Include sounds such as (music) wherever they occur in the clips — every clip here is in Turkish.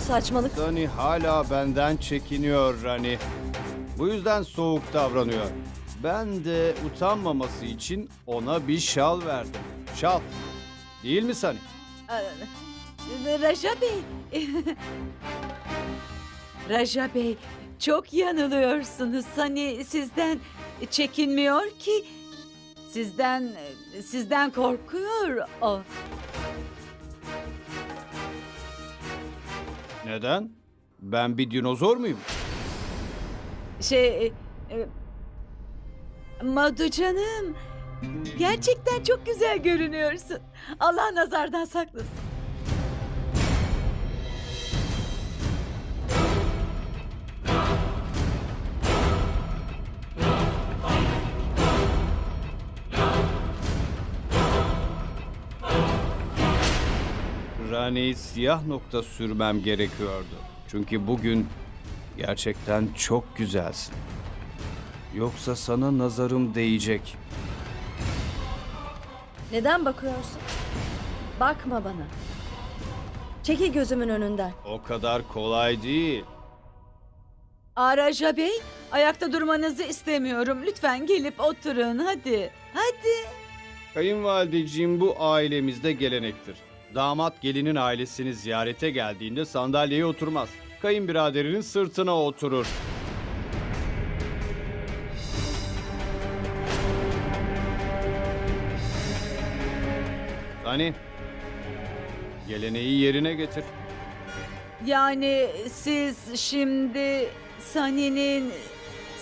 saçmalık? Dani hala benden çekiniyor Rani. Bu yüzden soğuk davranıyor. Ben de utanmaması için ona bir şal verdim. Şal. Değil mi Sani? Ee, Raja Bey. (laughs) Raja Bey çok yanılıyorsunuz. Hani sizden çekinmiyor ki. Sizden sizden korkuyor o. Neden? Ben bir dinozor muyum? Şey e, Madu canım. Gerçekten çok güzel görünüyorsun. Allah nazardan saklasın. Rani siyah nokta sürmem gerekiyordu. Çünkü bugün gerçekten çok güzelsin. Yoksa sana nazarım değecek. Neden bakıyorsun? Bakma bana. Çekil gözümün önünden. O kadar kolay değil. Aa, Raja Bey, ayakta durmanızı istemiyorum. Lütfen gelip oturun hadi. Hadi. Kayınvalideciğim bu ailemizde gelenektir. Damat gelinin ailesini ziyarete geldiğinde sandalyeye oturmaz. Kayınbiraderinin sırtına oturur. Hani geleneği yerine getir. Yani siz şimdi Sani'nin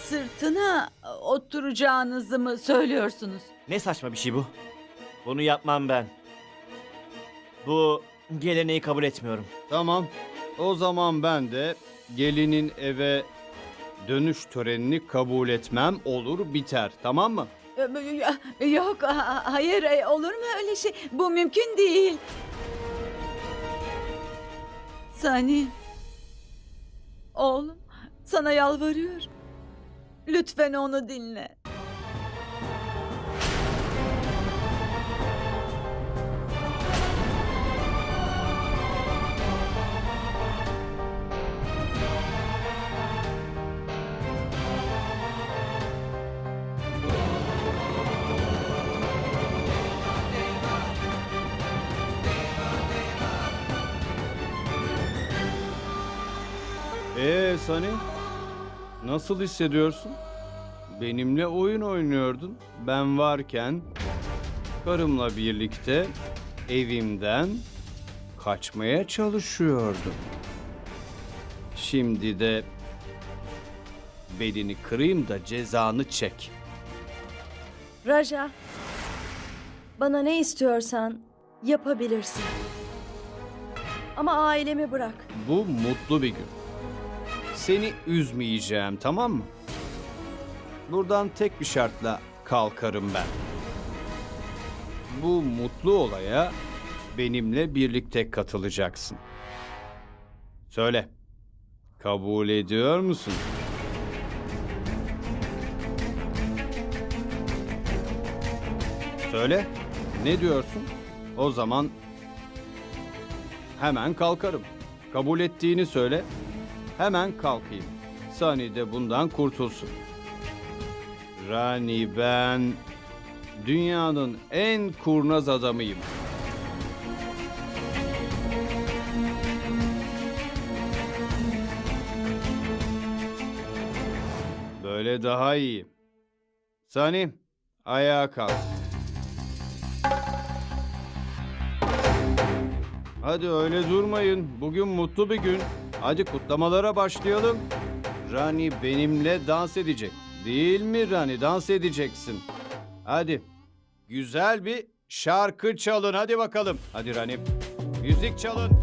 sırtına oturacağınızı mı söylüyorsunuz? Ne saçma bir şey bu. Bunu yapmam ben. Bu geleneği kabul etmiyorum. Tamam. O zaman ben de gelinin eve dönüş törenini kabul etmem olur biter. Tamam mı? Ee, Yok, ha- hayır e, olur mu öyle şey? Bu mümkün değil. Sani, oğlum sana yalvarıyorum. Lütfen onu dinle. Ee Sani, nasıl hissediyorsun? Benimle oyun oynuyordun. Ben varken karımla birlikte evimden kaçmaya çalışıyordun. Şimdi de belini kırayım da cezanı çek. Raja, bana ne istiyorsan yapabilirsin. Ama ailemi bırak. Bu mutlu bir gün. Seni üzmeyeceğim tamam mı? Buradan tek bir şartla kalkarım ben. Bu mutlu olaya benimle birlikte katılacaksın. Söyle. Kabul ediyor musun? Söyle. Ne diyorsun? O zaman hemen kalkarım. Kabul ettiğini söyle. Hemen kalkayım. Sani de bundan kurtulsun. Rani ben dünyanın en kurnaz adamıyım. Böyle daha iyi. Sani ayağa kalk. Hadi öyle durmayın. Bugün mutlu bir gün. Hadi kutlamalara başlayalım. Rani benimle dans edecek. Değil mi Rani? Dans edeceksin. Hadi. Güzel bir şarkı çalın. Hadi bakalım. Hadi Rani. Müzik çalın.